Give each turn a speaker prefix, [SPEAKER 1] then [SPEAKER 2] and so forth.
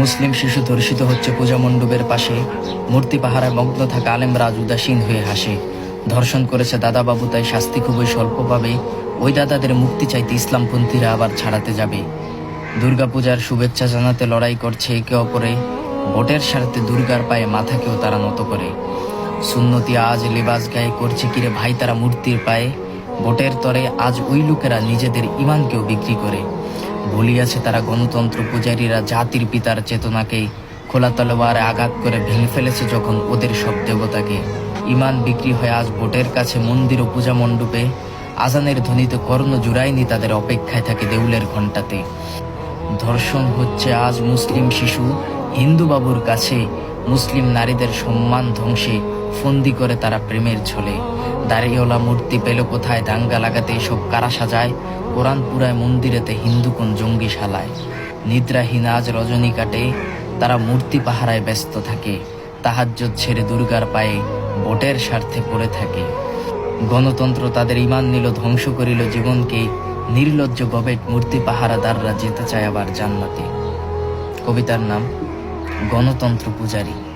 [SPEAKER 1] মুসলিম শিশু ধর্ষিত হচ্ছে পূজা মণ্ডপের পাশে। মূর্তি পাহারায় মগ্ন থাকা আলেমরা আজ উদাসীন হয়ে হাসে। ধর্ষণ করেছে দাদাবাবু, তাই শাস্তি খুবই স্বল্প পাবে ওই দাদাদের মুক্তি চাইতে ইসলামপন্থীরা আবার ছাড়াতে যাবে। দুর্গাপূজার শুভেচ্ছা জানাতে লড়াই করছে একে অপরে। ভোটের স্বার্থে দুর্গার পায়ে মাথাকেও তারা নত করে। সুন্নতি আজ লেবাস গায়ে করছে কিরে ভাই, তারা মূর্তির পায়ে। ভোটের তরে আজ ওই লোকেরা নিজেদের ইমানকেও বিক্রি করে। বলিয়াছে তারা গণতন্ত্র পূজারীরা, জাতির পিতার চেতনাকে খোলা তলোয়ারে আঘাত করে ভেঙে ফেলেছে যখন ওদের সব দেবতাকে। ইমান বিক্রি হয়ে আজ ভোটের কাছে মন্দির ও পূজা মণ্ডপে আজানের ধ্বনিতে কর্ণ জুড়ায়নি তাদের অপেক্ষায় থাকে দেউলের ঘণ্টাতে। ধর্ষণ হচ্ছে আজ মুসলিম শিশু। হিন্দু বাবুর কাছে মুসলিম নারীদের সম্মান ধ্বংসে ফন্দি করে তারা প্রেমের ঝোলে দাঁড়িয়েওয়ালা মূর্তি পেল কোথায়? দাঙ্গা লাগাতে এসব কারা সাজায়? কোরআন পুরায় মন্দিরেতে হিন্দু কোন জঙ্গি শালায় নিদ্রাহীন আজ রজনী কাটে, তারা মূর্তি পাহারায় ব্যস্ত থাকে তাহাজ্জত ছেড়ে দুর্গার পায়ে ভোটের স্বার্থে পড়ে থাকে। গণতন্ত্র তাদের ইমান নিল, ধ্বংস করিল জীবনকে, নির্লজ্জ গবেট মূর্তি পাহারাদাররা যেতে চায় আবার জান্নাতে। কবিতার নাম, গণতন্ত্র পূজারী।